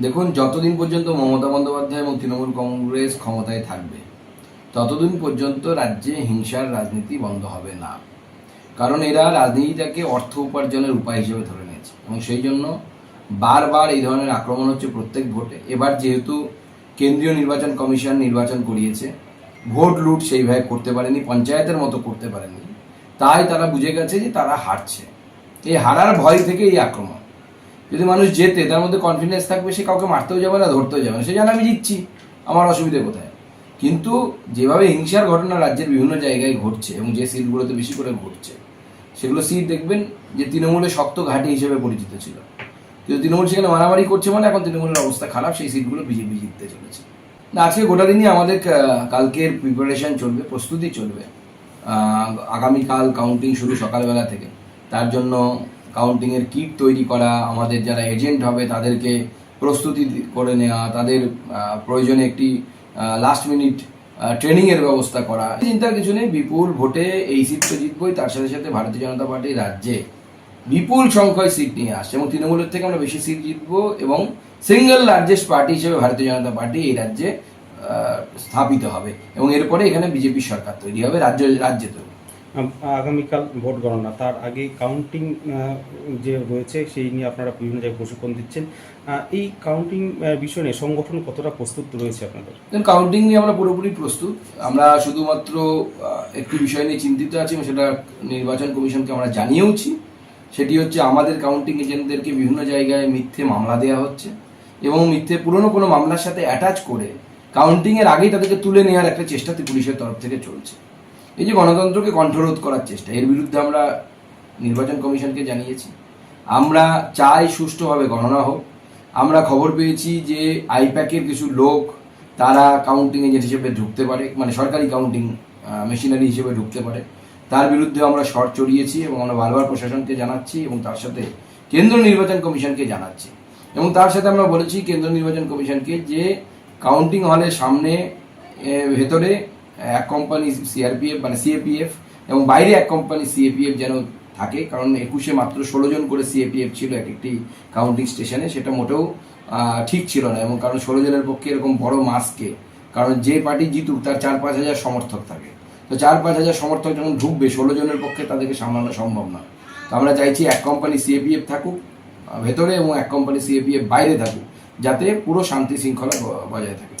দেখুন, যতদিন পর্যন্ত মমতা বন্দ্যোপাধ্যায় এবং তৃণমূল কংগ্রেস ক্ষমতায় থাকবে, ততদিন পর্যন্ত রাজ্যে হিংসার রাজনীতি বন্ধ হবে না। কারণ এরা রাজনীতিটাকে অর্থ উপার্জনের উপায় হিসেবে ধরে নিয়েছে এবং সেই জন্য বারবার এই ধরনের আক্রমণ হচ্ছে প্রত্যেক ভোটে। এবার যেহেতু কেন্দ্রীয় নির্বাচন কমিশন নির্বাচন করিয়েছে, ভোট লুট সেইভাবে করতে পারেনি, পঞ্চায়েতের মতো করতে পারেনি। তাই তারা বুঝে গেছে যে তারা হারছে। এই হারার ভয় থেকে এই আক্রমণ। যদি মানুষ জেতে, তার মধ্যে কনফিডেন্স থাকবে, সে কাউকে মারতেও যাবে না, ধরতেও যাবে না। সে জানে আমি জিতছি, আমার অসুবিধে কোথায়? কিন্তু যেভাবে হিংসার ঘটনা রাজ্যের বিভিন্ন জায়গায় ঘটছে এবং যে সিটগুলোতে বেশি করে ঘটছে, সেগুলো সিট দেখবেন যে তৃণমূলের শক্ত ঘাঁটি হিসেবে পরিচিত ছিল। কিন্তু তৃণমূল সেখানে মারামারি করছে মানে এখন তৃণমূলের অবস্থা খারাপ, সেই সিটগুলো বিজেপি জিততে চলেছে। না, আজকে গোটা দিনই আমাদের কালকের প্রিপারেশন চলবে, প্রস্তুতি চলবে। আগামীকাল কাউন্টিং শুরু সকালবেলা থেকে। তার জন্য কাউন্টিংয়ের কিট তৈরি করা, আমাদের যারা এজেন্ট হবে তাদেরকে প্রস্তুতি করে নেওয়া, তাদের প্রয়োজনে একটি লাস্ট মিনিট ট্রেনিংয়ের ব্যবস্থা করা। চিন্তার কিছু নেই, বিপুল ভোটে এই সিট তো জিতবই, তার সাথে সাথে ভারতীয় জনতা পার্টি রাজ্যে বিপুল সংখ্যায় সিট নিয়ে আসছে এবং তৃণমূলের থেকে আমরা বেশি সিট জিতবো এবং সিঙ্গেল লার্জেস্ট পার্টি হিসেবে ভারতীয় জনতা পার্টি এই রাজ্যে স্থাপিত হবে এবং এরপরে এখানে বিজেপি সরকার তৈরি হবে, রাজ্য, রাজ্যে তৈরি আগামীকাল ভোট গণনা। তার আগে কাউন্টিং যে রয়েছে সেই নিয়ে আপনারা বিভিন্ন জায়গায় প্রশিক্ষণ দিচ্ছেন। এই কাউন্টিং বিষয় নিয়ে সংগঠন কতটা প্রস্তুত রয়েছে আপনাদের? কাউন্টিং নিয়ে আমরা পুরোপুরি প্রস্তুত। আমরা শুধুমাত্র একটি বিষয় নিয়ে চিন্তিত আছি সেটা নির্বাচন কমিশনকে আমরা জানিয়েওছি। সেটি হচ্ছে আমাদের কাউন্টিং এজেন্টদেরকে বিভিন্ন জায়গায় মিথ্যে মামলা দেওয়া হচ্ছে এবং মিথ্যে পুরনো কোনো মামলার সাথে অ্যাটাচ করে কাউন্টিং এর আগেই তাদেরকে তুলে নেওয়ার একটা চেষ্টা পুলিশের তরফ থেকে চলছে। এই যে গণতন্ত্রকে কণ্ঠরোধ করার চেষ্টা, এর বিরুদ্ধে আমরা নির্বাচন কমিশনকে জানিয়েছি। আমরা চাই সুষ্ঠুভাবে গণনা হোক। আমরা খবর পেয়েছি যে আইপ্যাকের কিছু লোক তারা কাউন্টিং এজেন্ট হিসেবে ঢুকতে পারে মানে সরকারি কাউন্টিং মেশিনারি হিসেবে ঢুকতে পারে। তার বিরুদ্ধে আমরা শর্ট চড়িয়েছি এবং আমরা বারবার প্রশাসনকে জানাচ্ছি এবং তার সাথে কেন্দ্র নির্বাচন কমিশনকে জানাচ্ছি। এবং তার সাথে আমরা বলেছি, কেন্দ্র নির্বাচন কমিশনকে যে কাউন্টিং হলের সামনে ভেতরে এক কোম্পানি সিআরপিএফ মানে সিএপিএফ এবং বাইরে এক কোম্পানি সিএপিএফ যেন থাকে, কারণ একুশে মাত্র ষোলো জন করে সিএপিএফ ছিল এক একটি কাউন্টিং স্টেশনে সেটা মোটেও ঠিক ছিল না এবং কারণ ষোলো জনের পক্ষে এরকম বড় মাসকে কারণ যে পার্টি জিতুক তার চার পাঁচ হাজার সমর্থক থাকে। তো চার পাঁচ হাজার সমর্থক যখন ঢুকবে, ষোলো জনের পক্ষে তাদেরকে সামলানো সম্ভব না। তো আমরা চাইছি এক কোম্পানি সিএপিএফ থাকুক ভেতরে এবং এক কোম্পানি সিএপিএফ বাইরে থাকুক, যাতে পুরো শান্তি শৃঙ্খলা বজায় থাকে।